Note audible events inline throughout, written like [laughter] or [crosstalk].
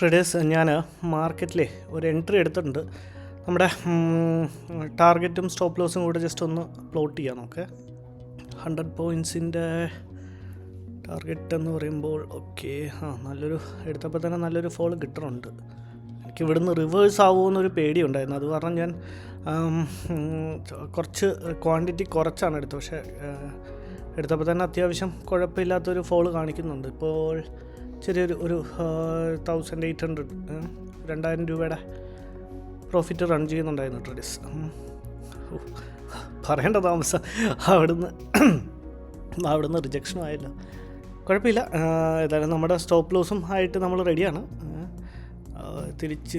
Traders ഞാൻ മാർക്കറ്റിൽ ഒരു എൻട്രി എടുത്തിട്ടുണ്ട്. നമ്മുടെ ടാർഗറ്റും സ്റ്റോപ്പ് ലോസും കൂടെ ജസ്റ്റ് ഒന്ന് പ്ലോട്ട് ചെയ്യാം നമുക്ക്. ഹൺഡ്രഡ് പോയിൻസിന്റെ ടാർഗറ്റ് എന്ന് പറയുമ്പോൾ ഓക്കെ ആ നല്ലൊരു എടുത്തപ്പോൾ തന്നെ നല്ലൊരു ഫോൾ കിട്ടണുണ്ട്. എനിക്ക് ഇവിടുന്ന് റിവേഴ്സ് ആവുമെന്നൊരു പേടിയുണ്ടായിരുന്നു. അത് കാരണം ഞാൻ കുറച്ച് ക്വാണ്ടിറ്റി കുറച്ചാണ് എടുത്തത്. പക്ഷേ എടുത്തപ്പോൾ തന്നെ അത്യാവശ്യം കുഴപ്പമില്ലാത്തൊരു ഫോൾ കാണിക്കുന്നുണ്ട്. ഇപ്പോൾ ചെറിയൊരു ഒരു തൗസൻഡ് എയ്റ്റ് ഹൺഡ്രഡ് രണ്ടായിരം രൂപയുടെ പ്രോഫിറ്റ് റൺ ചെയ്യുന്നുണ്ടായിരുന്നു ട്രേഡേഴ്സ് പറയേണ്ട താമസം. അവിടുന്ന് അവിടുന്ന് റിജക്ഷനും ആയില്ല. കുഴപ്പമില്ല. ഏതായാലും നമ്മുടെ സ്റ്റോപ്പ് ലോസും ആയിട്ട് നമ്മൾ റെഡിയാണ് തിരിച്ച്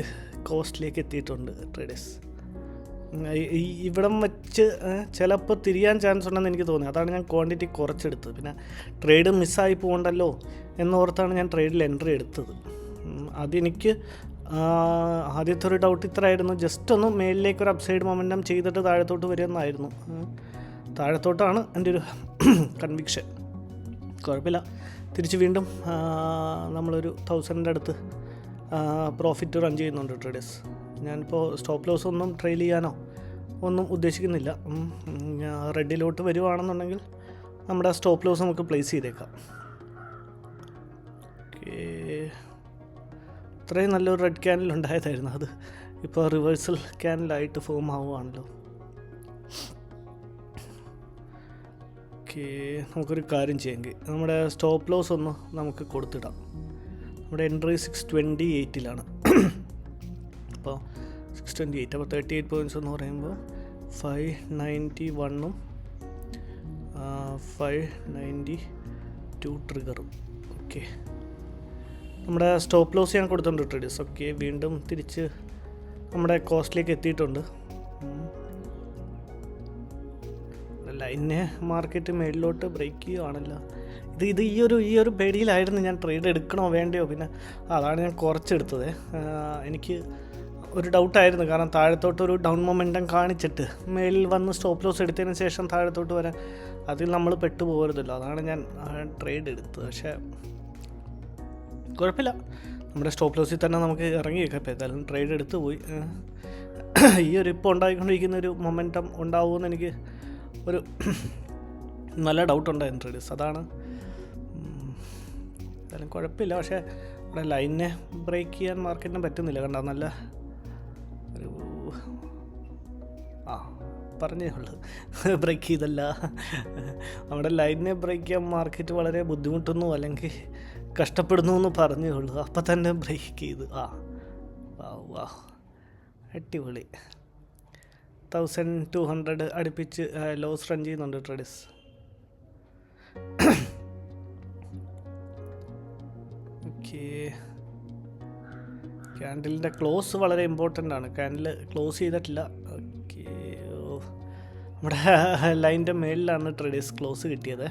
കോസ്റ്റിലേക്ക് എത്തിയിട്ടുണ്ട് ട്രേഡേഴ്സ് ഇവിടം വെച്ച് ചിലപ്പോൾ തിരിയാൻ ചാൻസ് ഉണ്ടെന്ന് എനിക്ക് തോന്നി. അതാണ് ഞാൻ ക്വാണ്ടിറ്റി കുറച്ചെടുത്തത്. പിന്നെ ട്രേഡ് മിസ്സായി പോകണ്ടല്ലോ എന്നോർത്താണ് ഞാൻ ട്രേഡിൽ എൻട്രി എടുത്തത്. അതെനിക്ക് ആദ്യത്തെ ഒരു ഡൗട്ട് ഇത്രയായിരുന്നു. ജസ്റ്റ് ഒന്ന് മേളിലേക്ക് ഒരു അപ്സൈഡ് മൊമെന്റം ചെയ്തിട്ട് താഴത്തോട്ട് വരുമെന്നായിരുന്നു. താഴത്തോട്ടാണ് എന്റെ ഒരു [coughs] കൺവിക്ഷൻ കുഴപ്പമില്ല. തിരിച്ച് വീണ്ടും നമ്മളൊരു തൗസൻഡിന്റെ അടുത്ത് പ്രോഫിറ്റ് റൺ ചെയ്യുന്നുണ്ട് ട്രേഡേഴ്സ് ഞാനിപ്പോൾ സ്റ്റോപ്പ് ലോസ് ഒന്നും ട്രെയിൽ ചെയ്യാനോ ഒന്നും ഉദ്ദേശിക്കുന്നില്ല. റെഡിലോട്ട് വരുവാണെന്നുണ്ടെങ്കിൽ നമ്മുടെ സ്റ്റോപ്പ് ലോസ് നമുക്ക് പ്ലേസ് ചെയ്തേക്കാം. ഓക്കേ. ഇത്രയും നല്ലൊരു റെഡ് ക്യാനൽ ഉണ്ടായതായിരുന്നു അത്. ഇപ്പോൾ റിവേഴ്സൽ ക്യാനലായിട്ട് ഫോം ആവുകയാണല്ലോ ഓക്കെ നമുക്കൊരു കാര്യം ചെയ്യാമെങ്കിൽ നമ്മുടെ സ്റ്റോപ്പ് ലോസ് ഒന്ന് നമുക്ക് കൊടുത്തിടാം. നമ്മുടെ എൻട്രി സിക്സ് ട്വന്റി എയ്റ്റിലാണ്. അപ്പോൾ ട്വന്റി എയ്റ്റ് അപ്പോൾ തേർട്ടി എയ്റ്റ് പോയിന്റ്സ് എന്ന് പറയുമ്പോൾ ഫൈവ് നയന്റി വണ്ണും ഫൈവ് നയന്റി ടു ട്രിഗറും ഓക്കെ നമ്മുടെ സ്റ്റോപ്പ് ലോസ് ഞാൻ കൊടുത്തിട്ടുണ്ട് ട്രേഡേഴ്സ് ഓക്കെ വീണ്ടും തിരിച്ച് നമ്മുടെ കോസ്റ്റിലേക്ക് എത്തിയിട്ടുണ്ട്. അല്ല ലൈനെ മാർക്കറ്റ് മേളിലോട്ട് ബ്രേക്ക് ചെയ്യുവാണല്ലോ. ഇത് ഇത് ഈ ഒരു ഈ ഒരു പേടിയിലായിരുന്നു ഞാൻ ട്രേഡ് എടുക്കണോ വേണ്ടയോ? പിന്നെ അതാണ് ഞാൻ കുറച്ചെടുത്തത്. എനിക്ക് ഒരു ഡൗട്ടായിരുന്നു കാരണം താഴത്തോട്ട് ഒരു ഡൗൺ മൊമെന്റം കാണിച്ചിട്ട് മേളിൽ വന്ന് സ്റ്റോപ്പ് ലോസ് എടുത്തതിന് ശേഷം താഴത്തോട്ട് വരാൻ അതിൽ നമ്മൾ പെട്ടുപോകരുതല്ലോ അതാണ് ഞാൻ ട്രേഡ് എടുത്തത്. പക്ഷേ കുഴപ്പമില്ല. നമ്മുടെ സ്റ്റോപ്പ് ലോസിൽ തന്നെ നമുക്ക് ഇറങ്ങിയേക്കാം. ഇപ്പോൾ ഏതായാലും ട്രേഡ് എടുത്തു പോയി. ഈ ഒരു ഇപ്പോൾ ഉണ്ടായിക്കൊണ്ടിരിക്കുന്ന ഒരു മൊമെന്റം ഉണ്ടാവുമെന്ന് എനിക്ക് ഒരു നല്ല ഡൗട്ട് ഉണ്ടായിരുന്നു ട്രേഡേഴ്സ് അതാണ് എന്തായാലും കുഴപ്പമില്ല. പക്ഷേ ഇവിടെ ലൈനിനെ ബ്രേക്ക് ചെയ്യാൻ മാർക്കറ്റിന് പറ്റുന്നില്ല. കണ്ടോ? നല്ല പറഞ്ഞേ ഉള്ളൂ. ബ്രേക്ക് ചെയ്തല്ല. നമ്മുടെ ലൈനിനെ ബ്രേക്ക് ചെയ്യാൻ മാർക്കറ്റ് വളരെ ബുദ്ധിമുട്ടുന്നു അല്ലെങ്കിൽ കഷ്ടപ്പെടുന്നു എന്ന് പറഞ്ഞേ ഉള്ളൂ. അപ്പം തന്നെ ബ്രേക്ക് ചെയ്തു. ആ വാ വാ അടിപൊളി. തൗസൻഡ് ടു ഹൺഡ്രഡ് അടുപ്പിച്ച് ലോസ് റൺ ചെയ്യുന്നുണ്ട് ട്രഡിസ് ഓക്കേ ക്യാൻഡിലിന്റെ ക്ലോസ് വളരെ ഇമ്പോർട്ടന്റ് ആണ്. ക്യാൻഡിൽ ക്ലോസ് ചെയ്തിട്ടില്ല. നമ്മുടെ ലൈന്റെ മേളിലാണ് ട്രേഡേഴ്സ് ക്ലോസ് കിട്ടിയത്.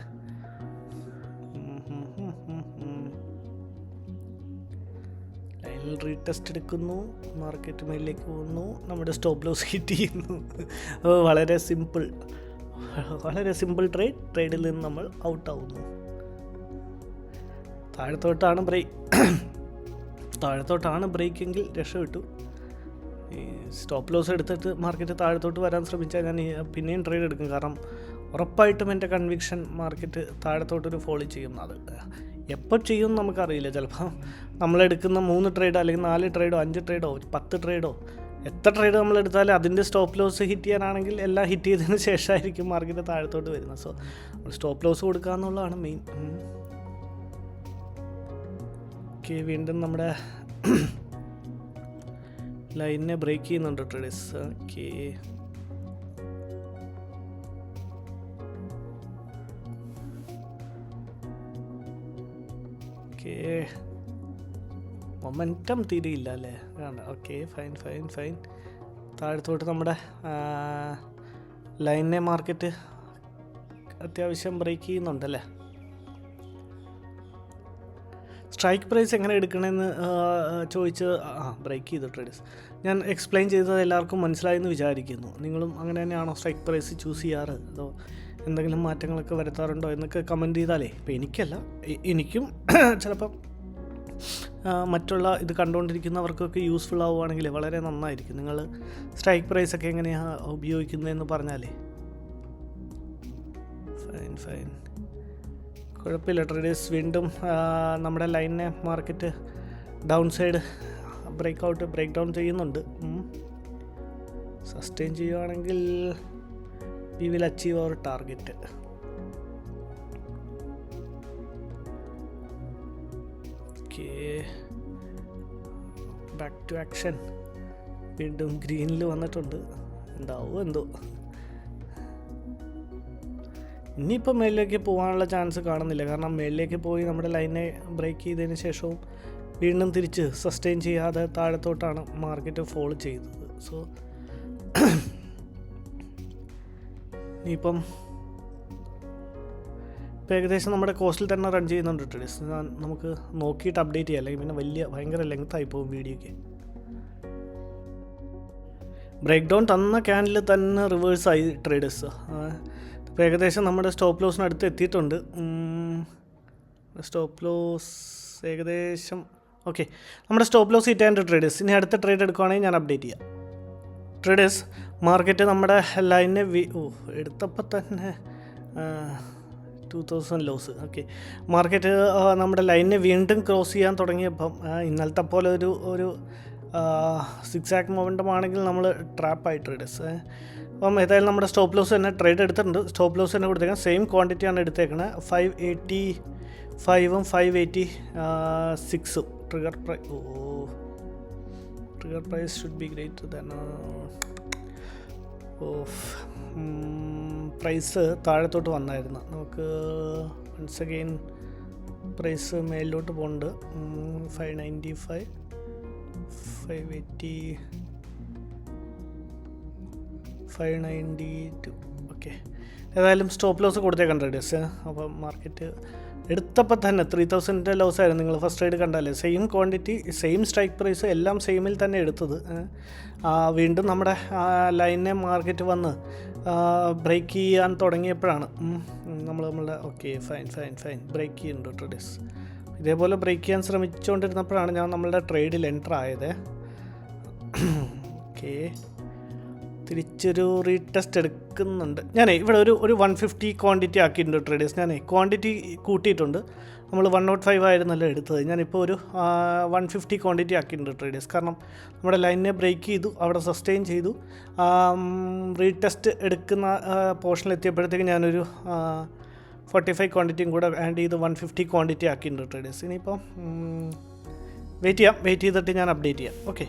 റീടെസ്റ്റ് എടുക്കുന്നു മാർക്കറ്റ് മേളിലേക്ക് പോകുന്നു നമ്മുടെ സ്റ്റോപ്പ് ലോസ് ഹിറ്റ് ചെയ്യുന്നു അപ്പോൾ വളരെ സിമ്പിൾ വളരെ സിമ്പിൾ ട്രേഡ് ട്രേഡിൽ നിന്ന് നമ്മൾ ഔട്ട് ആവുന്നു. താഴത്തോട്ടാണ് ബ്രേക്ക് താഴത്തോട്ടാണ് ബ്രേക്കെങ്കിൽ രക്ഷപ്പെട്ടു. സ്റ്റോപ്പ് ലോസ് എടുത്തിട്ട് മാർക്കറ്റ് താഴത്തോട്ട് വരാൻ ശ്രമിച്ചാൽ ഞാൻ പിന്നെയും ട്രേഡ് എടുക്കും. കാരണം ഉറപ്പായിട്ടും എന്റെ കൺവിക്ഷൻ മാർക്കറ്റ് താഴത്തോട്ടൊരു ഫോളോ ചെയ്യും. അത് എപ്പോൾ ചെയ്യും നമുക്കറിയില്ല. ചിലപ്പോൾ നമ്മളെടുക്കുന്ന മൂന്ന് ട്രേഡോ അല്ലെങ്കിൽ നാല് ട്രേഡോ അഞ്ച് ട്രേഡോ പത്ത് ട്രേഡോ എത്ര ട്രേഡ് നമ്മൾ എടുത്താലും അതിന്റെ സ്റ്റോപ്പ് ലോസ് ഹിറ്റ് ചെയ്യാനാണെങ്കിൽ എല്ലാം ഹിറ്റ് ചെയ്തതിന് ശേഷമായിരിക്കും മാർക്കറ്റ് താഴത്തോട്ട് വരുന്നത്. സോ സ്റ്റോപ്പ് ലോസ് കൊടുക്കുക എന്നുള്ളതാണ് മെയിൻ ഓക്കെ വീണ്ടും നമ്മുടെ ലൈനിനെ ബ്രേക്ക് ചെയ്യുന്നുണ്ട് ട്രേഡേഴ്സ് ഓക്കെ. ഓക്കെ. മൊമെന്റം തീരെയില്ല അല്ലേ? ഓക്കെ ഫൈൻ ഫൈൻ ഫൈൻ താഴത്തോട്ട് നമ്മുടെ ലൈനിനെ മാർക്കറ്റ് അത്യാവശ്യം ബ്രേക്ക് ചെയ്യുന്നുണ്ടല്ലേ സ്ട്രൈക്ക് പ്രൈസ് എങ്ങനെ എടുക്കണമെന്ന് ചോദിച്ച് ആ ബ്രേക്ക് ചെയ്തു ട്രേഡേഴ്സ്. ഞാൻ എക്സ്പ്ലെയിൻ ചെയ്തത് എല്ലാവർക്കും മനസ്സിലായെന്ന് വിചാരിക്കുന്നു. നിങ്ങളും അങ്ങനെ തന്നെയാണോ സ്ട്രൈക്ക് പ്രൈസ് ചൂസ് ചെയ്യാറ്? അതോ എന്തെങ്കിലും മാറ്റങ്ങളൊക്കെ വരുത്താറുണ്ടോ എന്നൊക്കെ കമന്റ് ചെയ്താലേ. ഇപ്പം എനിക്കല്ല എനിക്കും [coughs] ചിലപ്പം മറ്റുള്ള ഇത് കണ്ടുകൊണ്ടിരിക്കുന്നവർക്കൊക്കെ യൂസ്ഫുൾ ആവുകയാണെങ്കിൽ വളരെ നന്നായിരിക്കും. നിങ്ങൾ സ്ട്രൈക്ക് പ്രൈസ് ഒക്കെ എങ്ങനെയാണ് ഉപയോഗിക്കുന്നതെന്ന് പറഞ്ഞാലേ. Fine fine. കുഴപ്പമില്ല. ട്രേഡേഴ്സ് വീണ്ടും നമ്മുടെ ലൈനിനെ market down side break out break down ചെയ്യുന്നുണ്ട് സസ്റ്റെയിൻ ചെയ്യുകയാണെങ്കിൽ we will achieve our target okay back to action വീണ്ടും ഗ്രീനിൽ വന്നിട്ടുണ്ട്. എന്താവോ എന്തോ. ഇനിയിപ്പോൾ മേളിലേക്ക് പോകാനുള്ള ചാൻസ് കാണുന്നില്ല. കാരണം മേളിലേക്ക് പോയി നമ്മുടെ ലൈനെ ബ്രേക്ക് ചെയ്തതിന് ശേഷവും വീണ്ടും തിരിച്ച് സസ്റ്റെയിൻ ചെയ്യാതെ താഴത്തോട്ടാണ് മാർക്കറ്റ് ഫോൾ ചെയ്തത്. സോ ഇനിയിപ്പം ഇപ്പോൾ ഏകദേശം നമ്മുടെ കോസ്റ്റിൽ തന്നെ റൺ ചെയ്യുന്നുണ്ട് ട്രേഡേഴ്സ് നമുക്ക് നോക്കിയിട്ട് അപ്ഡേറ്റ് ചെയ്യാം. അല്ലെങ്കിൽ പിന്നെ വലിയ ഭയങ്കര ലെങ്ത് ആയി പോകും വീഡിയോക്ക് ബ്രേക്ക് ഡൗൺ തന്ന ക്യാനിൽ തന്നെ റിവേഴ്സായി ട്രേഡേഴ്സ് ഇപ്പോൾ ഏകദേശം നമ്മുടെ സ്റ്റോപ്പ് ലോസിന് അടുത്ത് എത്തിയിട്ടുണ്ട്. സ്റ്റോപ്പ് ലോസ് ഏകദേശം ഓക്കെ നമ്മുടെ സ്റ്റോപ്പ് ലോസ് ഹിറ്റ് ട്രേഡേഴ്സ് ഇനി അടുത്ത ട്രേഡ് എടുക്കുവാണെങ്കിൽ ഞാൻ അപ്ഡേറ്റ് ചെയ്യാം. ട്രേഡേഴ്സ് മാർക്കറ്റ് നമ്മുടെ ലൈനെ വി ഓ എടുത്തപ്പോൾ തന്നെ two thousand loss okay market നമ്മുടെ ലൈനെ വീണ്ടും ക്രോസ് ചെയ്യാൻ തുടങ്ങിയപ്പം ഇന്നലത്തെ പോലെ ഒരു ഒരു സിക്സ് ആക്ക് ആണെങ്കിൽ നമ്മൾ ട്രാപ്പായി ട്രേഡേഴ്സ് അപ്പം ഏതായാലും നമ്മുടെ സ്റ്റോപ്പ് ലോസ് തന്നെ ട്രേഡ് എടുത്തിട്ടുണ്ട്. സ്റ്റോപ്പ് ലോസ് തന്നെ കൊടുത്തേക്കാം സെയിം ക്വാണ്ടിറ്റിയാണ് എടുത്തേക്കുന്നത് ഫൈവ് എയ്റ്റി ഫൈവും ഫൈവ് എയ്റ്റി സിക്സും ട്രിഗർ പ്രൈ ഓ trigger price should be greater than of price താഴത്തോട്ട് വന്നായിരുന്നു. നമുക്ക് വൺസ് അഗെയിൻ പ്രൈസ് മേലിലോട്ട് പോകുന്നുണ്ട് five ninety five five eighty five ninety two. Okay. ഏതായാലും സ്റ്റോപ്പ് ലോസ് കൊടുത്തേക്കണ്ട റേഡിയസ് അപ്പോൾ മാർക്കറ്റ് എടുത്തപ്പോൾ തന്നെ ത്രീ തൗസൻഡിന്റെ ലോസ് ആയിരുന്നു. നിങ്ങൾ ഫസ്റ്റ് റൈഡ് കണ്ടല്ലേ same quantity same strike price എല്ലാം സെയിമിൽ തന്നെ എടുത്തത്. വീണ്ടും നമ്മുടെ ലൈനെ മാർക്കറ്റ് വന്ന് ബ്രേക്ക് ചെയ്യാൻ തുടങ്ങിയപ്പോഴാണ്. നമ്മൾ നമ്മളുടെ okay fine fine fine break ചെയ്യുന്നുണ്ട് ട്രേഡേഴ്സ് ഇതേപോലെ ബ്രേക്ക് ചെയ്യാൻ ശ്രമിച്ചുകൊണ്ടിരുന്നപ്പോഴാണ് ഞാൻ നമ്മളുടെ ട്രേഡിൽ എന്റർ ആയത്. ഓക്കെ. തിരിച്ചൊരു റീടെസ്റ്റ് എടുക്കുന്നുണ്ട്. ഞാൻ ഇവിടെ ഒരു ഒരു വൺ ഫിഫ്റ്റി ക്വാണ്ടിറ്റി ആക്കിയിട്ടുണ്ട് ട്രേഡേഴ്സ് ഞാനേ ക്വാണ്ടിറ്റി കൂട്ടിയിട്ടുണ്ട്. നമ്മൾ വൺ നോട്ട് ഫൈവ് ആയിരുന്നല്ലോ എടുത്തത്. ഞാനിപ്പോൾ ഒരു വൺ ഫിഫ്റ്റി ക്വാണ്ടിറ്റി ആക്കിയിട്ടുണ്ട് ട്രേഡേഴ്സ് കാരണം നമ്മുടെ ലൈനിനെ ബ്രേക്ക് ചെയ്തു അവിടെ സസ്റ്റെയിൻ ചെയ്തു. റീടെസ്റ്റ് എടുക്കുന്ന പോർഷനിൽ എത്തിയപ്പോഴത്തേക്ക് ഞാനൊരു ഫോർട്ടി ഫൈവ് ക്വാണ്ടിറ്റിയും കൂടെ ആഡ് ചെയ്ത് വൺ ഫിഫ്റ്റി ക്വാണ്ടിറ്റി ആക്കിയിട്ടുണ്ട് ട്രേഡേഴ്സ് ഇനിയിപ്പം വെയിറ്റ് ചെയ്യാം. വെയിറ്റ് ചെയ്തിട്ട് ഞാൻ അപ്ഡേറ്റ് ചെയ്യാം. ഓക്കെ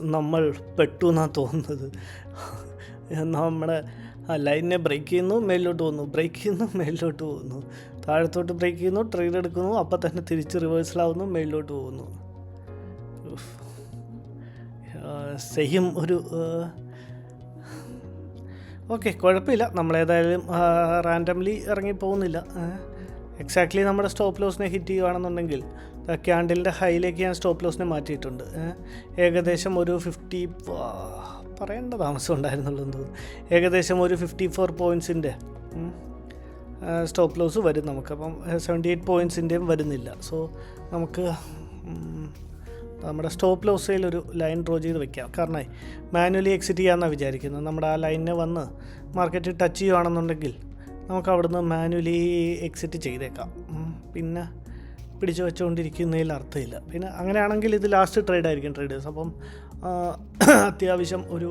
നമ്മൾ പെട്ടു എന്നാണ് തോന്നുന്നത് നമ്മുടെ ലൈനിനെ ബ്രേക്ക് ചെയ്യുന്നു മേലിലോട്ട് പോകുന്നു ബ്രേക്ക് ചെയ്യുന്നു മേലിലോട്ട് പോകുന്നു. താഴത്തോട്ട് ബ്രേക്ക് ചെയ്യുന്നു ട്രെയിൻ എടുക്കുന്നു അപ്പം തന്നെ തിരിച്ച് റിവേഴ്സലാവുന്നു മേലിലോട്ട് പോകുന്നു. സെയിം ഒരു ഓക്കെ കുഴപ്പമില്ല. നമ്മളേതായാലും റാൻഡംലി ഇറങ്ങി പോകുന്നില്ല എക്സാക്ട്ലി നമ്മുടെ സ്റ്റോപ്പ് ലോസിനെ ഹിറ്റ് ചെയ്യുകയാണെന്നുണ്ടെങ്കിൽ ക്യാൻഡലിന്റെ ഹൈയിലേക്ക് ഞാൻ സ്റ്റോപ്പ് ലോസിനെ മാറ്റിയിട്ടുണ്ട്. ഏകദേശം ഒരു ഫിഫ്റ്റി പറയേണ്ട താമസം ഉണ്ടായിരുന്നുള്ളൂ എന്ന് തോന്നുന്നു. ഏകദേശം ഒരു ഫിഫ്റ്റി ഫോർ പോയിൻസിന്റെ സ്റ്റോപ്പ് ലോസ് വരും നമുക്ക്. അപ്പം സെവന്റി എയ്റ്റ് പോയിൻസിന്റെയും വരുന്നില്ല. സോ നമുക്ക് നമ്മുടെ സ്റ്റോപ്പ് ലോസിൽ ഒരു ലൈൻ ഡ്രോ ചെയ്ത് വെക്കാം. കാരണം മാനുവലി എക്സിറ്റ് ചെയ്യാമെന്നാണ് വിചാരിക്കുന്നത്. നമ്മുടെ ആ ലൈനിനെ വന്ന് മാർക്കറ്റ് ടച്ച് ചെയ്യുകയാണെന്നുണ്ടെങ്കിൽ നമുക്ക് അവിടുന്ന് മാനുവലി എക്സിറ്റ് ചെയ്തേക്കാം. പിന്നെ പിടിച്ചു വെച്ചുകൊണ്ടിരിക്കുന്നതിൽ അർത്ഥമില്ല. പിന്നെ അങ്ങനെയാണെങ്കിൽ ഇത് ലാസ്റ്റ് ട്രേഡ് ആയിരിക്കും ട്രേഡേഴ്സ് അപ്പം അത്യാവശ്യം ഒരു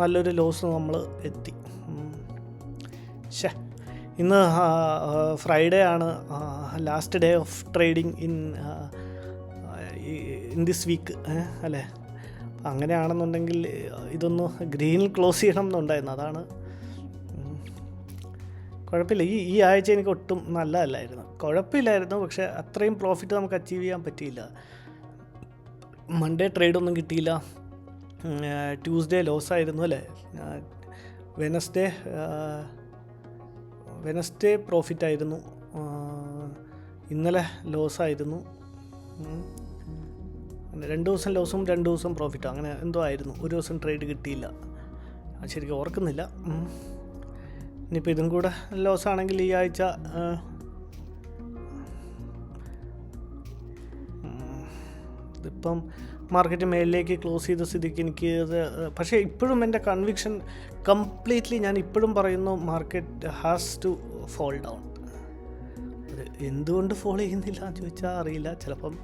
നല്ലൊരു ലോസ് നമ്മൾ എത്തി. ഷേ ഇന്ന് ഫ്രൈഡേ ആണ് last day of trading in in this week അല്ലേ? അങ്ങനെയാണെന്നുണ്ടെങ്കിൽ ഇതൊന്ന് ഗ്രീനിൽ ക്ലോസ് ചെയ്യണം എന്നുണ്ടായിരുന്നു. അതാണ്. കുഴപ്പമില്ല. ഈ ഈ ആഴ്ച എനിക്ക് ഒട്ടും നല്ലതല്ലായിരുന്നു. കുഴപ്പമില്ലായിരുന്നു പക്ഷെ അത്രയും പ്രോഫിറ്റ് നമുക്ക് അച്ചീവ് ചെയ്യാൻ പറ്റിയില്ല. മൺഡേ ട്രേഡൊന്നും കിട്ടിയില്ല. ട്യൂസ്ഡേ ലോസ് ആയിരുന്നു അല്ലേ? വെനസ്ഡേ വെനസ്ഡേ പ്രോഫിറ്റ് ആയിരുന്നു. ഇന്നലെ ലോസ് ആയിരുന്നു. രണ്ട് ദിവസം ലോസും രണ്ട് ദിവസം പ്രോഫിറ്റും അങ്ങനെ എന്തോ ആയിരുന്നു. ഒരു ദിവസം ട്രേഡ് കിട്ടിയില്ല. ശരിക്കും ഓർക്കുന്നില്ല. ഇനിയിപ്പോൾ ഇതും കൂടെ ലോസ് ആണെങ്കിൽ ഈ ആഴ്ച ഇതിപ്പം മാർക്കറ്റ് മേലിലേക്ക് ക്ലോസ് ചെയ്ത സ്ഥിതിക്ക് എനിക്ക് പക്ഷേ ഇപ്പോഴും എന്റെ കൺവിക്ഷൻ കംപ്ലീറ്റ്ലി ഞാൻ ഇപ്പോഴും പറയുന്നു market has to fall down എന്തുകൊണ്ട് ഫോൾ ചെയ്യുന്നില്ല എന്ന് ചോദിച്ചാൽ അറിയില്ല. ചിലപ്പം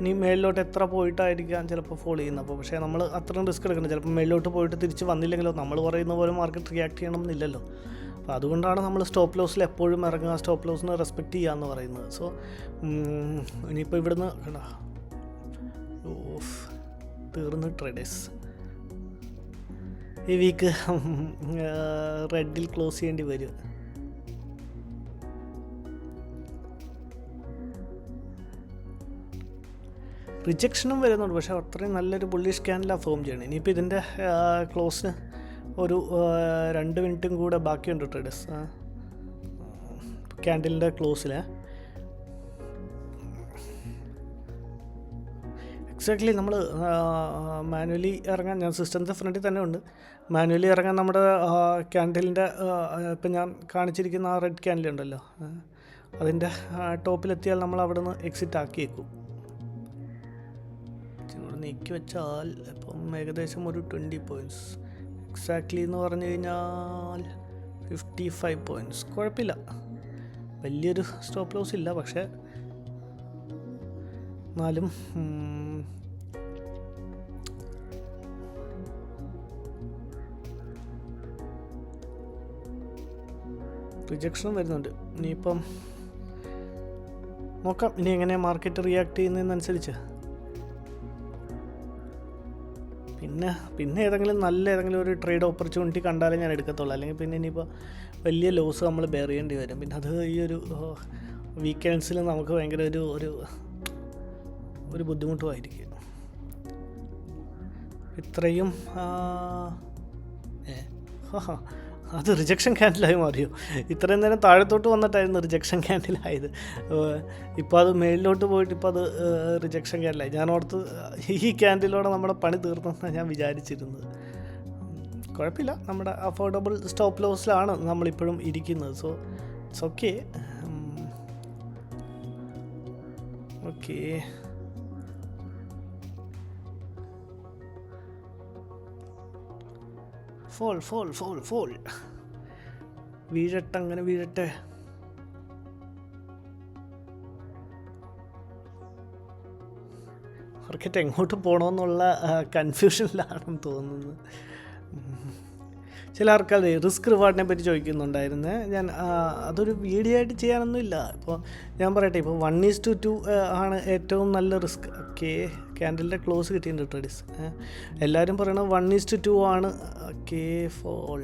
ഇനി മേളിലോട്ട് എത്ര പോയിട്ടായിരിക്കാം ചിലപ്പോൾ ഫോൾ ചെയ്യുന്നത്. അപ്പോൾ പക്ഷേ നമ്മൾ അത്രയും റിസ്ക് എടുക്കണം ചിലപ്പോൾ മേളിലോട്ട് പോയിട്ട് തിരിച്ച് വന്നില്ലെങ്കിലോ നമ്മൾ പറയുന്ന പോലെ മാർക്കറ്റ് റിയാക്ട് ചെയ്യണം എന്നില്ലല്ലോ. അപ്പോൾ അതുകൊണ്ടാണ് നമ്മൾ സ്റ്റോപ്പ് ലോസിൽ എപ്പോഴും ഇറങ്ങുക സ്റ്റോപ്പ് ലോസിനെ റെസ്പെക്റ്റ് ചെയ്യുക എന്ന് പറയുന്നത്. സോ ഇനിയിപ്പോൾ ഇവിടുന്ന് കണ്ട. ഓഫ്. തീർന്ന് ട്രേഡേഴ്സ് ഈ വീക്ക് റെഡിൽ ക്ലോസ് ചെയ്യേണ്ടി വരും. റിജക്ഷനും വരുന്നുണ്ട്. പക്ഷേ അത്രയും നല്ലൊരു ബുള്ളിഷ് സ്കാനിലാണ് ഫോം ചെയ്യണം. ഇനിയിപ്പോൾ ഇതിന്റെ ക്ലോസിന് ഒരു രണ്ട് മിനിറ്റും കൂടെ ബാക്കിയുണ്ട് ട്രേഡേഴ്സ്. ക്യാൻഡിലിന്റെ ക്ലോസിൽ എക്സാക്ട്ലി നമ്മൾ മാനുവലി ഇറങ്ങാൻ ഞാൻ സിസ്റ്റത്തിന്റെ ഫ്രണ്ടിൽ തന്നെ ഉണ്ട്. മാനുവലി ഇറങ്ങാൻ നമ്മുടെ ക്യാൻഡിലിന്റെ ഇപ്പം ഞാൻ കാണിച്ചിരിക്കുന്ന ആ റെഡ് ക്യാൻഡിൽ ഉണ്ടല്ലോ. അതിന്റെ ടോപ്പിലെത്തിയാൽ നമ്മൾ അവിടെ നിന്ന് എക്സിറ്റ് ആക്കിയേക്കും നീക്കി വെച്ചാൽ ഇപ്പം ഏകദേശം ഒരു ട്വന്റി പോയിന്റ്സ് എക്സാക്ട്ലി എന്ന് പറഞ്ഞു കഴിഞ്ഞാൽ ഫിഫ്റ്റി ഫൈവ് പോയിന്റ്സ് കുഴപ്പമില്ല. വലിയൊരു സ്റ്റോപ്പ് ലോസ് ഇല്ല പക്ഷേ എന്നാലും റിജക്ഷനും വരുന്നുണ്ട്. ഇനിയിപ്പം നോക്കാം ഇനി എങ്ങനെ മാർക്കറ്റ് റിയാക്ട് ചെയ്യുന്നതെന്നനുസരിച്ച് പിന്നെ പിന്നെ ഏതെങ്കിലും നല്ല ഏതെങ്കിലും ഒരു ട്രേഡ് ഓപ്പർച്യൂണിറ്റി കണ്ടാലേ ഞാൻ എടുക്കത്തുള്ളൂ. അല്ലെങ്കിൽ പിന്നെ ഇനിയിപ്പോൾ വലിയ ലോസ് നമ്മൾ ബെയർ ചെയ്യേണ്ടി വരും. പിന്നെ അത് ഈ ഒരു വീക്കെൻഡ്സിൽ നമുക്ക് ഭയങ്കര ഒരു ഒരു ഒരു ബുദ്ധിമുട്ടുമായിരിക്കും. ഇത്രയും ഏ അത് റിജക്ഷൻ ക്യാൻഡിലായി മാറിയോ? ഇത്രയും നേരം താഴത്തോട്ട് വന്നിട്ടായിരുന്നു റിജക്ഷൻ ക്യാൻഡിലായത് ഇപ്പോൾ അത് മേളിലോട്ട് പോയിട്ട് ഇപ്പോൾ അത് റിജക്ഷൻ ക്യാൻഡിലായി ഞാൻ ഓർത്ത് ഈ ക്യാൻഡിലൂടെ നമ്മുടെ പണി തീർന്നെന്നാണ് ഞാൻ വിചാരിച്ചിരുന്നത്. കുഴപ്പമില്ല. നമ്മുടെ അഫോർഡബിൾ സ്റ്റോപ്പ് ലോസിലാണ് നമ്മളിപ്പോഴും ഇരിക്കുന്നത്. So it's okay okay fall fall fall fall വീഴട്ടെ. അങ്ങനെ വീഴട്ടെ ക്രിക്കറ്റ് എങ്ങോട്ട് പോകണമെന്നുള്ള കൺഫ്യൂഷനിലാണെന്ന് തോന്നുന്നത്. ചില ആൾക്കാർ റിസ്ക് റിവാർഡിനെ പറ്റി ചോദിക്കുന്നുണ്ടായിരുന്നു. ഞാൻ അതൊരു വീഡിയോ ആയിട്ട് ചെയ്യാനൊന്നുമില്ല. ഇപ്പോൾ ഞാൻ പറയട്ടെ ഇപ്പോൾ വൺ ഈസ് ടു ടു ആണ് ഏറ്റവും നല്ല റിസ്ക്. ഓക്കെ ക്യാൻഡലിന്റെ ക്ലോസ് കിട്ടിയിട്ടുണ്ട് ട്രഡീസ് എല്ലാവരും പറയണത് വൺ ഈസ് ടു ടു ആണ്. ഓക്കെ ഫോൾ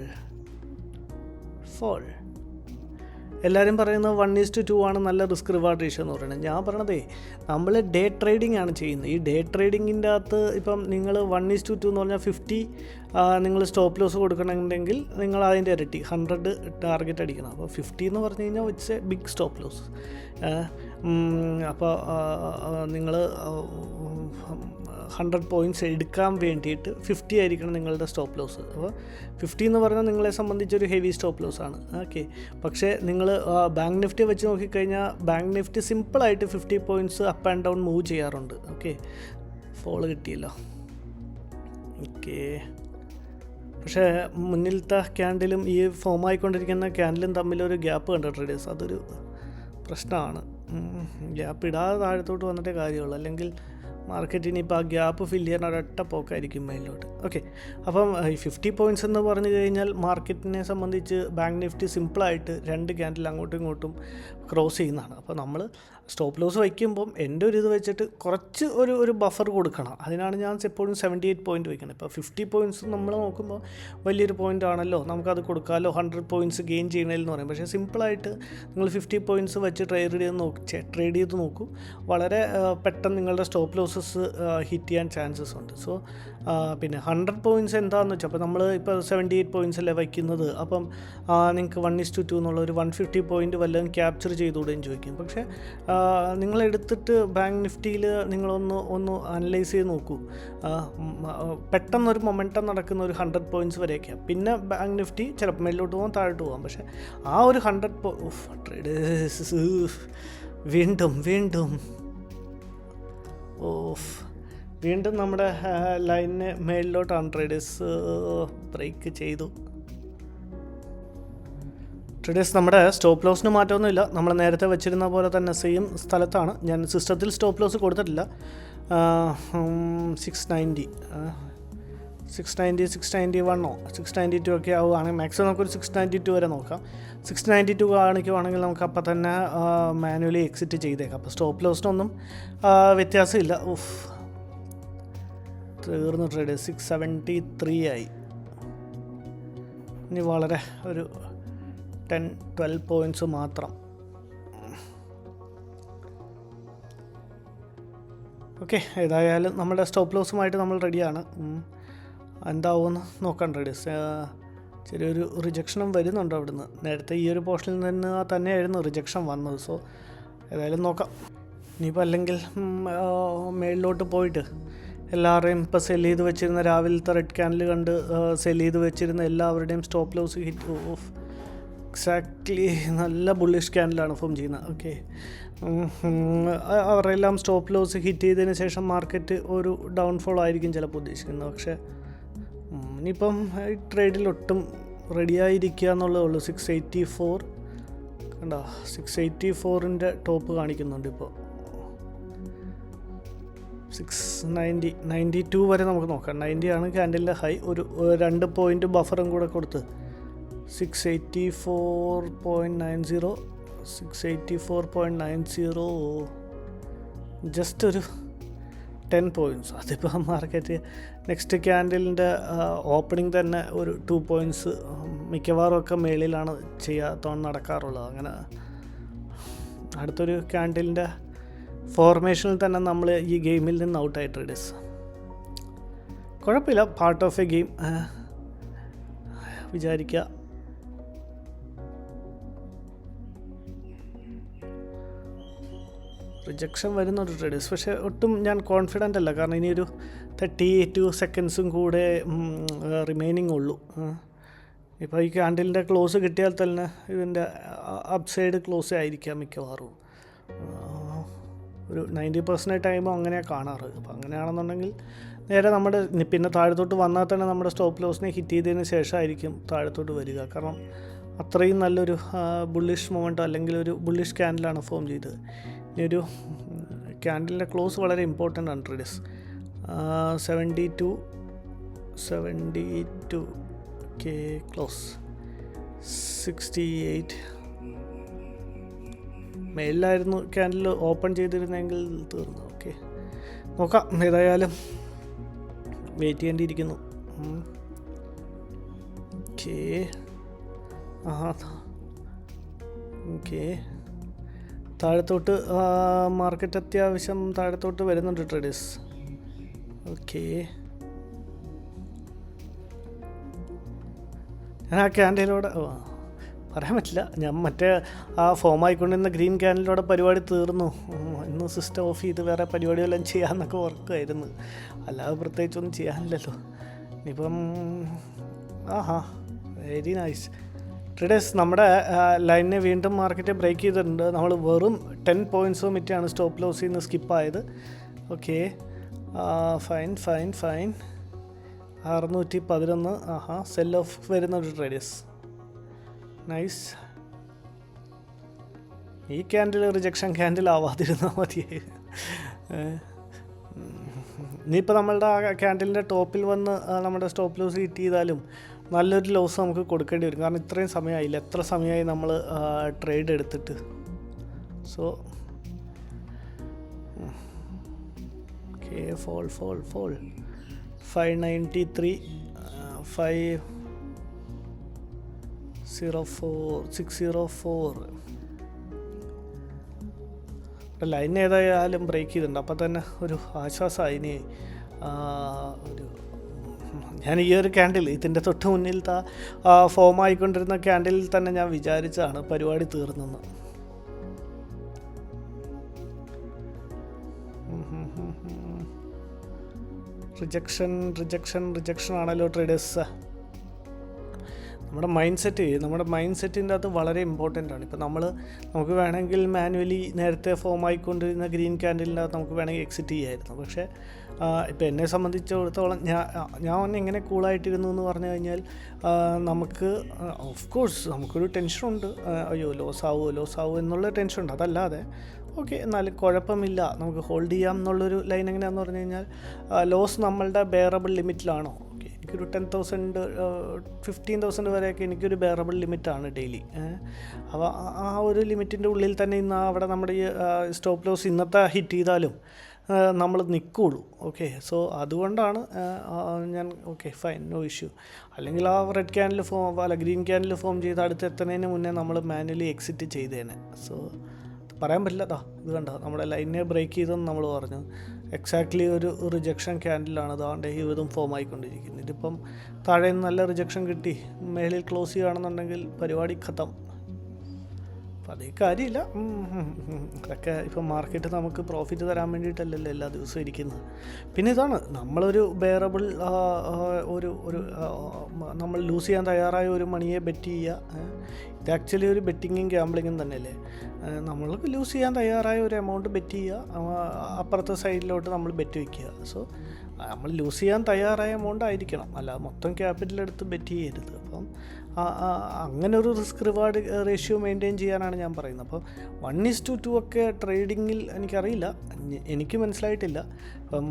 ഫോൾ എല്ലാവരും പറയുന്നത് വൺ ഈസ് ടു ടു ആണ് നല്ല റിസ്ക് റിവാർഡ് റേഷ്യോ എന്ന് പറയുന്നത്. ഞാൻ പറയണതേ നമ്മൾ ഡേ ട്രേഡിംഗ് ആണ് ചെയ്യുന്നത്. ഈ ഡേ ട്രേഡിങ്ങിന്റെ അകത്ത് ഇപ്പം നിങ്ങൾ വൺ ഈസ് ടു ടു എന്ന് പറഞ്ഞാൽ ഫിഫ്റ്റി നിങ്ങൾ സ്റ്റോപ്പ് ലോസ് കൊടുക്കണമെങ്കിൽ നിങ്ങൾ അതിന്റെ ഇരട്ടി ഹൺഡ്രഡ് ടാർഗറ്റ് അടിക്കണം. അപ്പോൾ ഫിഫ്റ്റി എന്ന് പറഞ്ഞു കഴിഞ്ഞാൽ it's a big stop loss അപ്പോൾ നിങ്ങൾ ഹൺഡ്രഡ് പോയിന്റ്സ് എടുക്കാൻ വേണ്ടിയിട്ട് ഫിഫ്റ്റി ആയിരിക്കണം നിങ്ങളുടെ സ്റ്റോപ്പ് ലോസ് അപ്പോൾ ഫിഫ്റ്റി എന്ന് പറഞ്ഞാൽ നിങ്ങളെ സംബന്ധിച്ചൊരു ഹെവി സ്റ്റോപ്പ് ലോസ് ആണ്. ഓക്കെ പക്ഷേ നിങ്ങൾ ബാങ്ക് നിഫ്റ്റി വെച്ച് നോക്കിക്കഴിഞ്ഞാൽ ബാങ്ക് നിഫ്റ്റി സിമ്പിളായിട്ട് fifty points up and down move ചെയ്യാറുണ്ട്. ഓക്കെ ഫോൾ കിട്ടിയല്ലോ. ഓക്കെ പക്ഷേ മുന്നിലത്തെ ക്യാൻഡിലും ഈ ഫോം ആയിക്കൊണ്ടിരിക്കുന്ന ക്യാൻഡിലും തമ്മിലൊരു ഗ്യാപ്പ് കണ്ട ട്രേഡേഴ്സ് അതൊരു പ്രശ്നമാണ്. ഗ്യാപ്പ് ഇടാതെ താഴത്തോട്ട് വന്നിട്ടേ കാര്യമുള്ളൂ. അല്ലെങ്കിൽ മാർക്കറ്റിന് ഇപ്പോൾ ആ ഗ്യാപ്പ് ഫില്ല് ചെയ്യാൻ ഒരൊറ്റ പോക്കായിരിക്കും മേലിലോട്ട് ഓക്കെ അപ്പം ഈ ഫിഫ്റ്റി പോയിന്റ്സ് എന്ന് പറഞ്ഞു കഴിഞ്ഞാൽ മാർക്കറ്റിനെ സംബന്ധിച്ച് ബാങ്ക് നിഫ്റ്റി സിമ്പിളായിട്ട് രണ്ട് ക്യാൻഡിൽ അങ്ങോട്ടും ഇങ്ങോട്ടും ക്രോസ് ചെയ്യുന്നതാണ്. അപ്പോൾ നമ്മൾ സ്റ്റോപ്പ് ലോസ് വയ്ക്കുമ്പം എന്റെ ഒരു ഇത് വെച്ചിട്ട് കുറച്ച് ഒരു ഒരു ബഫർ കൊടുക്കണം. അതിനാണ് ഞാൻ എപ്പോഴും സെവന്റി എയ്റ്റ് പോയിന്റ് വയ്ക്കുന്നത് ഇപ്പോൾ ഫിഫ്റ്റി പോയിന്റ്സ് നമ്മൾ നോക്കുമ്പോൾ വലിയൊരു പോയിന്റ് ആണല്ലോ. നമുക്കത് കൊടുക്കാമല്ലോ ഹൺഡ്രഡ് പോയിന്റ്സ് ഗെയിൻ ചെയ്യണമെന്ന് പറയും. പക്ഷേ സിമ്പിളായിട്ട് നിങ്ങൾ ഫിഫ്റ്റി പോയിന്റ്സ് വെച്ച് ട്രേഡ് ചെയ്ത് നോക്കി ട്രേഡ് ചെയ്ത് നോക്കൂ. വളരെ പെട്ടെന്ന് നിങ്ങളുടെ സ്റ്റോപ്പ് ലോസസ് ഹിറ്റ് ചെയ്യാൻ ചാൻസസ് ഉണ്ട്. സോ പിന്നെ ഹൺഡ്രഡ് പോയിന്റ്സ് എന്താണെന്ന് വെച്ചാൽ അപ്പോൾ നമ്മൾ ഇപ്പോൾ സെവന്റി എയ്റ്റ് പോയിന്റ്സ് അല്ലേ വയ്ക്കുന്നത്? അപ്പം നിങ്ങൾക്ക് വൺ ഇസ് ടു ടു എന്നുള്ള ഒരു വൺ ഫിഫ്റ്റി പോയിന്റ് വല്ലതും ക്യാപ്ചർ ചെയ്തുകൂടെയും ചോദിക്കും. പക്ഷേ നിങ്ങളെടുത്തിട്ട് ബാങ്ക് നിഫ്റ്റിയിൽ നിങ്ങളൊന്ന് ഒന്ന് അനലൈസ് ചെയ്ത് നോക്കൂ. പെട്ടെന്നൊരു മൊമെന്റം നടക്കുന്ന ഒരു ഹൺഡ്രഡ് പോയിന്റ്സ് വരെയൊക്കെയാണ് പിന്നെ ബാങ്ക് നിഫ്റ്റി ചിലപ്പോൾ മേലോട്ട് പോകാം താഴോട്ട് പോകാം പക്ഷേ ആ ഒരു ഹൺഡ്രഡ് പോ [laughs] വീണ്ടും വീണ്ടും. ഓഫ്. വീണ്ടും നമ്മുടെ ലൈനിന് മേളിലോട്ടാണ് ട്രേഡേഴ്സ് ബ്രേക്ക് ചെയ്തു. ട്രേഡേഴ്സ് നമ്മുടെ സ്റ്റോപ്പ് ലോസിന് മാറ്റമൊന്നുമില്ല. നമ്മൾ നേരത്തെ വെച്ചിരുന്ന പോലെ തന്നെ സെയിം സ്ഥലത്താണ്. ഞാൻ സിസ്റ്റത്തിൽ സ്റ്റോപ്പ് ലോസ് കൊടുത്തിട്ടില്ല. Six ninety six ninety six ninety വണ്ണോ six ninety two ഒക്കെ ആവുകയാണെങ്കിൽ മാക്സിമം നമുക്കൊരു സിക്സ് നയന്റി ടു വരെ നോക്കാം. സിക്സ് നയന്റി ടു കാണിക്കുവാണെങ്കിൽ നമുക്ക് അപ്പം തന്നെ മാനുവലി എക്സിറ്റ് ചെയ്തേക്കാം. അപ്പോൾ സ്റ്റോപ്പ് ലോസിനൊന്നും വ്യത്യാസമില്ല. ഉഫ്. തീർന്നു ട്രേഡ് സിക്സ് സെവന്റി ത്രീ ആയി. ഇനി വളരെ ഒരു ടെൻ ട്വൽവ് പോയിന്റ്സ് മാത്രം. ഓക്കെ ഏതായാലും നമ്മുടെ സ്റ്റോപ്പ് ലോസുമായിട്ട് നമ്മൾ റെഡിയാണ് എന്താവുമെന്ന് നോക്കണ്ട ചെറിയൊരു റിജക്ഷനും വരുന്നുണ്ട് അവിടുന്ന്. നേരത്തെ ഈ ഒരു പോർഷനിൽ നിന്ന് തന്നെയായിരുന്നു റിജക്ഷൻ വന്നത്. സോ ഏതായാലും നോക്കാം. ഇനിയിപ്പോൾ അല്ലെങ്കിൽ മേളിലോട്ട് പോയിട്ട് എല്ലാവരുടെയും ഇപ്പോൾ സെൽ ചെയ്ത് വെച്ചിരുന്ന രാവിലത്തെ റെഡ് ക്യാനിൽ കണ്ട് സെൽ ചെയ്ത് വെച്ചിരുന്ന എല്ലാവരുടെയും stop loss hit off exactly നല്ല ബുള്ളിഷ് ക്യാനിലാണ് ഫോം ചെയ്യുന്നത്. ഓക്കെ അവരെല്ലാം സ്റ്റോപ്പ് ലോസ് ഹിറ്റ് ചെയ്തതിന് ശേഷം മാർക്കറ്റ് ഒരു ഡൗൺഫോൾ ആയിരിക്കും ചിലപ്പോൾ ഉദ്ദേശിക്കുന്നത്. പക്ഷേ ഇനിയിപ്പം ഈ ട്രേഡിൽ ഒട്ടും റെഡിയായിരിക്കുക എന്നുള്ളതേ ഉള്ളൂ. സിക്സ് എയ്റ്റി ഫോർ കണ്ടോ? സിക്സ് എയ്റ്റി ഫോറിന്റെ ടോപ്പ് കാണിക്കുന്നുണ്ട് ഇപ്പോൾ. സിക്സ് നയന്റി നയന്റി ടു വരെ നമുക്ക് നോക്കാം. നയന്റി ആണ് ക്യാൻഡലിന്റെ ഹൈ ഒരു രണ്ട് പോയിന്റ് ബഫറും കൂടെ കൊടുത്ത് six eighty four point nine zero six eighty four point nine zero just ഒരു ടെൻ പോയിന്റ്സ് അതിപ്പോൾ മാർക്കറ്റ് നെക്സ്റ്റ് ക്യാൻഡിലിന്റെ ഓപ്പണിംഗ് തന്നെ ഒരു ടു പോയിന്റ്സ് മിക്കവാറും ഒക്കെ മേളിലാണ് ചെയ്യാത്ത നടക്കാറുള്ളത്. അങ്ങനെ അടുത്തൊരു ക്യാൻഡിലിന്റെ ഫോർമേഷനിൽ തന്നെ നമ്മൾ ഈ ഗെയിമിൽ നിന്ന് ഔട്ടായി ട്രേഡേഴ്സ് കുഴപ്പമില്ല പാർട്ട് ഓഫ് എ ഗെയിം വിചാരിക്കുക. റിജക്ഷൻ വരുന്നുണ്ട് ട്രേഡേഴ്സ് പക്ഷേ ഒട്ടും ഞാൻ കോൺഫിഡന്റ് അല്ല. കാരണം ഇനിയൊരു തേർട്ടി ടു സെക്കൻഡ്സും കൂടെ റിമൈനിങ് ഉള്ളൂ. ഇപ്പോൾ ഈ ക്യാൻഡിലിന്റെ ക്ലോസ് കിട്ടിയാൽ തന്നെ ഇതിന്റെ അപ്സൈഡ് ക്ലോസ് ആയിരിക്കാം മിക്കവാറും. ഒരു നയന്റി പെർസെന്റ് ടൈമും അങ്ങനെയാണ് കാണാറ്. അപ്പോൾ അങ്ങനെയാണെന്നുണ്ടെങ്കിൽ നേരെ നമ്മുടെ പിന്നെ താഴത്തോട്ട് വന്നാൽ തന്നെ നമ്മുടെ സ്റ്റോപ്പ് ലോസിനെ ഹിറ്റ് ചെയ്തതിന് ശേഷമായിരിക്കും താഴത്തോട്ട് വരിക. കാരണം അത്രയും നല്ലൊരു ബുള്ളിഷ് മൊമെന്റോ അല്ലെങ്കിൽ ഒരു ബുള്ളിഷ് ക്യാൻഡിലാണ് ഫോം ചെയ്തത്. ഒരു ക്യാൻഡിലിന്റെ ക്ലോസ് വളരെ ഇമ്പോർട്ടന്റ് ആണ് traders. Seventy two seventy two K close sixty eight മെയിലായിരുന്നു candle open ചെയ്തിരുന്നെങ്കിൽ തീർന്നു. ഓക്കെ നോക്കാം ഏതായാലും വെയിറ്റ് ചെയ്യേണ്ടിയിരിക്കുന്നു ഓക്കേ ആ ഓക്കേ താഴത്തോട്ട് മാർക്കറ്റ് അത്യാവശ്യം താഴത്തോട്ട് വരുന്നുണ്ട് ട്രേഡേഴ്സ് ഓക്കേ ഞാൻ ആ ക്യാൻഡിലൂടെ പറയാൻ പറ്റില്ല. ഞാൻ മറ്റേ ആ ഫോം ആയിക്കൊണ്ടിരുന്ന ഗ്രീൻ ക്യാൻഡിലൂടെ പരിപാടി തീർന്നു. ഇന്ന് സിസ്റ്റം ഓഫ് ചെയ്ത് വേറെ പരിപാടി വല്ലതും ചെയ്യാമെന്നൊക്കെ ഓർക്കുമായിരുന്നു അല്ലാതെ പ്രത്യേകിച്ചൊന്നും ചെയ്യാനില്ലല്ലോ. ഇനിയിപ്പം ആഹാ വെരി നൈസ് ട്രേഡേഴ്സ് നമ്മുടെ ലൈനിനെ വീണ്ടും മാർക്കറ്റ് ബ്രേക്ക് ചെയ്തിട്ടുണ്ട്. നമ്മൾ വെറും ടെൻ പോയിന്റ്സോ മിറ്റാണ് സ്റ്റോപ്പ് ലോസിൽ നിന്ന് സ്കിപ്പായത് ഓക്കെ ഫൈൻ ഫൈൻ ഫൈൻ അറുന്നൂറ്റി പതിനൊന്ന്. ആഹാ സെൽ ഓഫ് വരുന്ന ഒരു ട്രേഡേഴ്സ് നൈസ് ഈ ക്യാൻഡിൽ റിജക്ഷൻ ക്യാൻഡിൽ ആവാതിരുന്നാൽ മതി ഇനിയിപ്പോൾ നമ്മളുടെ ആ ക്യാൻഡിലിന്റെ ടോപ്പിൽ വന്ന് നമ്മുടെ സ്റ്റോപ്പ് ലോസ് ഹിറ്റ് ചെയ്താലും നല്ലൊരു ലോസ് നമുക്ക് കൊടുക്കേണ്ടി വരും. കാരണം ഇത്രയും സമയമായില്ല? എത്ര സമയമായി നമ്മൾ ട്രേഡ് എടുത്തിട്ട്? So okay fall fall fall five ninety three five zero four six zero four line ഏതായാലും ബ്രേക്ക് ചെയ്തിട്ടുണ്ട്. അപ്പോൾ തന്നെ ഒരു ആശ്വാസമായി. ഇനി ഒരു ഞാൻ ഈ ഒരു ക്യാൻഡിൽ ഇതിന്റെ തൊട്ട് മുന്നിലത്തെ ഫോം ആയിക്കൊണ്ടിരുന്ന ക്യാൻഡിലിൽ തന്നെ ഞാൻ വിചാരിച്ചതാണ് പരിപാടി തീർന്നെന്ന്. റിജക്ഷൻ റിജക്ഷൻ റിജക്ഷൻ ആണല്ലോ ട്രേഡേഴ്സ് നമ്മുടെ മൈൻഡ് സെറ്റ് നമ്മുടെ മൈൻഡ് സെറ്റിന്റെ അകത്ത് വളരെ ഇമ്പോർട്ടന്റ് ആണ്. ഇപ്പോൾ നമ്മൾ നമുക്ക് വേണമെങ്കിൽ മാനുവലി നേരത്തെ ഫോം ആയിക്കൊണ്ടിരുന്ന ഗ്രീൻ ക്യാൻഡിലിന്റെ അകത്ത് നമുക്ക് വേണമെങ്കിൽ എക്സിറ്റ് ചെയ്യായിരുന്നു. പക്ഷേ ഇപ്പോൾ എന്നെ സംബന്ധിച്ചിടത്തോളം ഞാൻ ഞാൻ എങ്ങനെ കൂളായിട്ടിരുന്നു എന്ന് പറഞ്ഞു കഴിഞ്ഞാൽ നമുക്ക് ഓഫ് കോഴ്സ് നമുക്കൊരു ടെൻഷനുണ്ട് അയ്യോ ലോസ് ആവുമോ ലോസ് ആവുമോ എന്നുള്ള ടെൻഷനുണ്ട് അതല്ലാതെ ഓക്കെ എന്നാലും കുഴപ്പമില്ല. നമുക്ക് ഹോൾഡ് ചെയ്യാം എന്നുള്ളൊരു ലൈൻ എങ്ങനെയാണെന്ന് പറഞ്ഞു കഴിഞ്ഞാൽ ലോസ് നമ്മളുടെ ബെയറബിൾ ലിമിറ്റിലാണോ എനിക്കൊരു ടെൻ തൗസൻഡ് ഫിഫ്റ്റീൻ തൗസൻഡ് വരെയൊക്കെ എനിക്കൊരു ബെയറബിൾ ലിമിറ്റാണ് ഡെയിലി അപ്പോൾ ആ ഒരു ലിമിറ്റിന്റെ ഉള്ളിൽ തന്നെ ഇന്ന് അവിടെ നമ്മുടെ ഈ സ്റ്റോപ്പ് ലോസ് ഇന്നത്തെ ഹിറ്റ് ചെയ്താലും നമ്മൾ നിൽക്കുള്ളൂ ഓക്കെ സോ അതുകൊണ്ടാണ് ഞാൻ ഓക്കെ ഫൈൻ നോ ഇഷ്യൂ അല്ലെങ്കിൽ ആ റെഡ് ക്യാനിൽ ഫോം അല്ല ഗ്രീൻ ക്യാനിൽ ഫോം ചെയ്ത് അടുത്ത് എത്തുന്നതിന് മുന്നേ നമ്മൾ മാനുവലി എക്സിറ്റ് ചെയ്തേനെ. സോ പറയാൻ പറ്റില്ല താ ഇത് കണ്ട? നമ്മുടെ ലൈനെ ബ്രേക്ക് ചെയ്തെന്ന് നമ്മൾ പറഞ്ഞു. എക്സാക്ട്ലി ഒരു റിജക്ഷൻ ക്യാൻഡിലാണ് അതാണ്ട് ഇതും ഫോം ആയിക്കൊണ്ടിരിക്കുന്നത്. ഇതിപ്പം താഴെ നിന്ന് നല്ല റിജക്ഷൻ കിട്ടി. മേളിൽ ക്ലോസ് ചെയ്യുകയാണെന്നുണ്ടെങ്കിൽ പരിപാടി ഖത്തം. അതേ കാര്യമില്ല. അതൊക്കെ ഇപ്പം മാർക്കറ്റ് നമുക്ക് പ്രോഫിറ്റ് തരാൻ വേണ്ടിയിട്ടല്ലല്ലോ എല്ലാ ദിവസവും ഇരിക്കുന്നത്. പിന്നെ ഇതാണ് നമ്മളൊരു ബെയറബിൾ ഒരു ഒരു നമ്മൾ ലൂസ് ചെയ്യാൻ തയ്യാറായ ഒരു മണിയെ ബെറ്റ് ചെയ്യുക. ഇത് ആക്ച്വലി ഒരു ബെറ്റിങ്ങും ഗ്യാമ്പിളിങ്ങും തന്നെയല്ലേ? നമ്മൾക്ക് ലൂസ് ചെയ്യാൻ തയ്യാറായ ഒരു എമൗണ്ട് ബെറ്റ് ചെയ്യുക അപ്പുറത്തെ സൈഡിലോട്ട് നമ്മൾ ബെറ്റ് വയ്ക്കുക സോ നമ്മൾ ലൂസ് ചെയ്യാൻ തയ്യാറായ എമൗണ്ട് ആയിരിക്കണം. അല്ല മൊത്തം ക്യാപിറ്റൽ എടുത്ത് ബെറ്റ് ചെയ്യരുത്. അപ്പം അങ്ങനെ ഒരു റിസ്ക് റിവാർഡ് റേഷ്യോ മെയിന്റെയിൻ ചെയ്യാനാണ് ഞാൻ പറയുന്നത്. അപ്പോൾ വൺ ഇസ് ടു ടു ഒക്കെ ട്രേഡിങ്ങിൽ എനിക്കറിയില്ല. എനിക്ക് മനസ്സിലായിട്ടില്ല. അപ്പം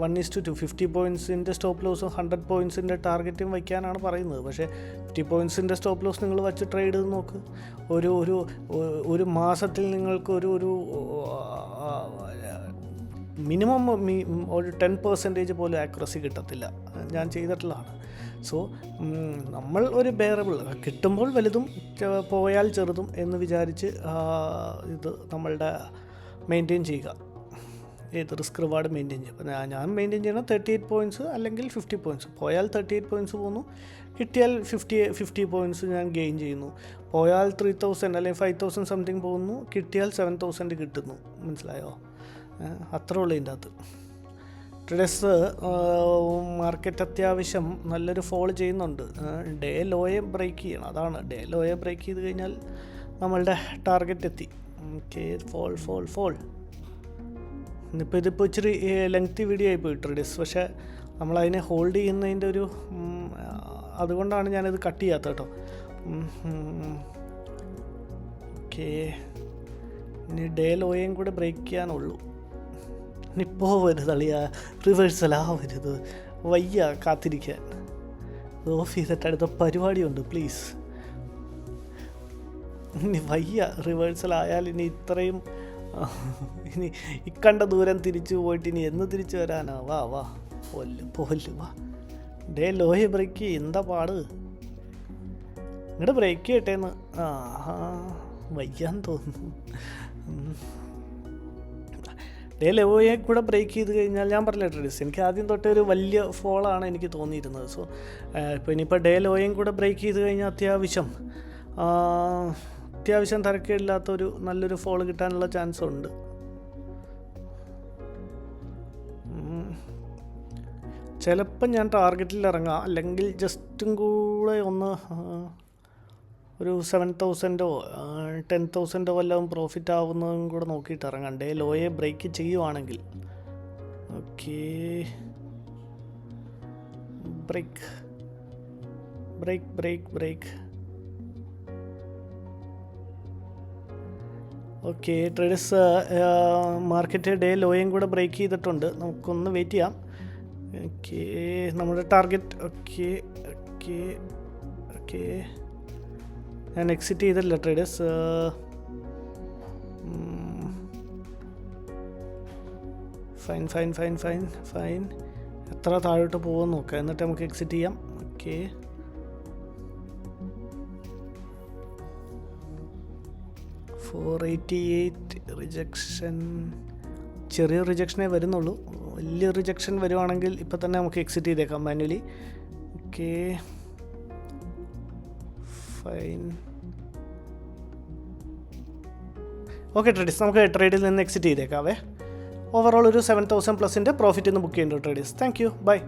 one is to two fifty പോയിൻസിന്റെ stop ലോസും ഹൺഡ്രഡ് പോയിൻസിന്റെ ടാർഗറ്റും വയ്ക്കാനാണ് പറയുന്നത്. പക്ഷേ ഫിഫ്റ്റി പോയിൻസിന്റെ സ്റ്റോപ്പ് ലോസ് നിങ്ങൾ വച്ച് ട്രേഡ് ചെയ്ത് നോക്ക്. ഒരു ഒരു ഒരു മാസത്തിൽ നിങ്ങൾക്ക് ഒരു ഒരു മിനിമം ഒരു ടെൻ പെർസെന്റേജ് പോലും ആക്യുറസി കിട്ടത്തില്ല. ഞാൻ ചെയ്തിട്ടുള്ളതാണ്. സോ നമ്മൾ ഒരു ബെയറബിൾ കിട്ടുമ്പോൾ വലുതും പോയാൽ ചെറുതും എന്ന് വിചാരിച്ച് ഇത് നമ്മളുടെ മെയിന്റെയിൻ ചെയ്യുക. ഏത് റിസ്ക് റിവാർഡ് മെയിന്റെയിൻ ചെയ്യും ഞാൻ- മെയിന്റെയിൻ ചെയ്യണം തേർട്ടി എയ്റ്റ് പോയിന്റ്സ് അല്ലെങ്കിൽ ഫിഫ്റ്റി പോയിന്റ്സ് പോയാൽ തേർട്ടി എയ്റ്റ് പോയിന്റ്സ് പോകുന്നു. കിട്ടിയാൽ ഫിഫ്റ്റി ഫിഫ്റ്റി പോയിന്റ്സ് ഞാൻ ഗെയിൻ ചെയ്യുന്നു. പോയാൽ ത്രീ തൗസൻഡ് അല്ലെങ്കിൽ ഫൈവ് തൗസൻഡ് സംതിങ് പോകുന്നു. കിട്ടിയാൽ സെവൻ തൗസൻഡ് കിട്ടുന്നു. മനസ്സിലായോ? അത്രേ ഉള്ളൂ ഇതിന്റെ അകത്ത്. ഡ്രസ്സ് മാർക്കറ്റ് അത്യാവശ്യം നല്ലൊരു ഫോൾ ചെയ്യുന്നുണ്ട്. ഡേ ലോയെ ബ്രേക്ക് ചെയ്യണം. അതാണ്. ഡേ ലോയെ ബ്രേക്ക് ചെയ്ത് കഴിഞ്ഞാൽ നമ്മളുടെ ടാർഗറ്റ് എത്തി. ഓക്കെ ഫോൾ ഫോൾ ഫോൾ ഇന്നിപ്പോൾ ഇതിപ്പോൾ ഇച്ചിരി ലെങ്തി വീഡിയോ ആയി പോയി ട്രേഡേഴ്സ് പക്ഷേ നമ്മളതിനെ ഹോൾഡ് ചെയ്യുന്നതിന്റെ ഒരു അതുകൊണ്ടാണ് ഞാനിത് കട്ട് ചെയ്യാത്തത് കേട്ടോ. ഓക്കെ ഇനി ഡേ ലോയും കൂടെ ബ്രേക്ക് ചെയ്യാനുള്ളൂ. ഇനി പോവരുത് അളിയ റിവേഴ്സലാവരുത് വയ്യ കാത്തിരിക്കാൻ. ചെയ്തിട്ട് അടുത്ത പരിപാടിയുണ്ട് പ്ലീസ് ഇനി വയ്യ റിവേഴ്സലായാൽ ഇനി ഇത്രയും ഇനി ഇക്കണ്ട ദൂരം തിരിച്ചു പോയിട്ട് ഇനി എന്ന് തിരിച്ചു വരാനാ? വാ വാ. പോല്ലു പോല്ലു വാ. ഡേ ലോഹി ബ്രേക്ക് എന്താ പാട്? ഇങ്ങോട്ട് ബ്രേക്ക് കിട്ടേന്ന്. ആ വയ്യാന്ന് തോന്നുന്നു. ഡേ ലെവോയെ കൂടെ ബ്രേക്ക് ചെയ്ത് കഴിഞ്ഞാൽ ഞാൻ പറഞ്ഞില്ല ട്രഡീസ് എനിക്ക് ആദ്യം തൊട്ടേ ഒരു വലിയ ഫോളാണ് എനിക്ക് തോന്നിയിരുന്നത്. സോ ഇപ്പോൾ ഇനിയിപ്പോൾ ഡേ ലോയും കൂടെ ബ്രേക്ക് ചെയ്ത് കഴിഞ്ഞാൽ അത്യാവശ്യം അത്യാവശ്യം തിരക്കില്ലാത്തൊരു നല്ലൊരു ഫോൾ കിട്ടാനുള്ള ചാൻസ് ഉണ്ട്. ചിലപ്പം ഞാൻ ടാർഗറ്റിൽ ഇറങ്ങാം. അല്ലെങ്കിൽ ജസ്റ്റും കൂടെ ഒന്ന് ഒരു സെവൻ തൗസൻഡോ ടെൻ തൗസൻഡോ വല്ലതും പ്രോഫിറ്റ് ആവുന്നതും കൂടെ നോക്കിയിട്ട് ഇറങ്ങണ്ടേ ലോയെ ബ്രേക്ക് ചെയ്യുവാണെങ്കിൽ. Okay break break break break okay traders market day ലോയും കൂടെ ബ്രേക്ക് ചെയ്തിട്ടുണ്ട്. നമുക്കൊന്ന് വെയിറ്റ് ചെയ്യാം. ഓക്കെ നമ്മുടെ ടാർഗറ്റ് ഓക്കെ ഓക്കെ ഓക്കെ ഞാൻ exit ചെയ്തല്ല traders fine fine fine fine fine എത്ര താഴോട്ട് പോകുമെന്ന് നോക്കാം. എന്നിട്ട് നമുക്ക് എക്സിറ്റ് ചെയ്യാം. Okay four eighty eight rejection ചെറിയ റിജക്ഷനേ വരുന്നുള്ളൂ. വലിയ റിജക്ഷൻ വരുവാണെങ്കിൽ ഇപ്പം തന്നെ നമുക്ക് എക്സിറ്റ് ചെയ്തേക്കാം manually okay fine okay traders നമുക്ക് ട്രേഡിൽ നിന്ന് എക്സിറ്റ് ചെയ്തേക്കാവേ. ഓവറോൾ ഒരു സെവൻ തൗസൻഡ് പ്ലസിന്റെ പ്രോഫിറ്റ് ഇന്ന് ബുക്ക് ചെയ്യുന്നുണ്ട് ട്രേഡീസ് താങ്ക് യു ബൈ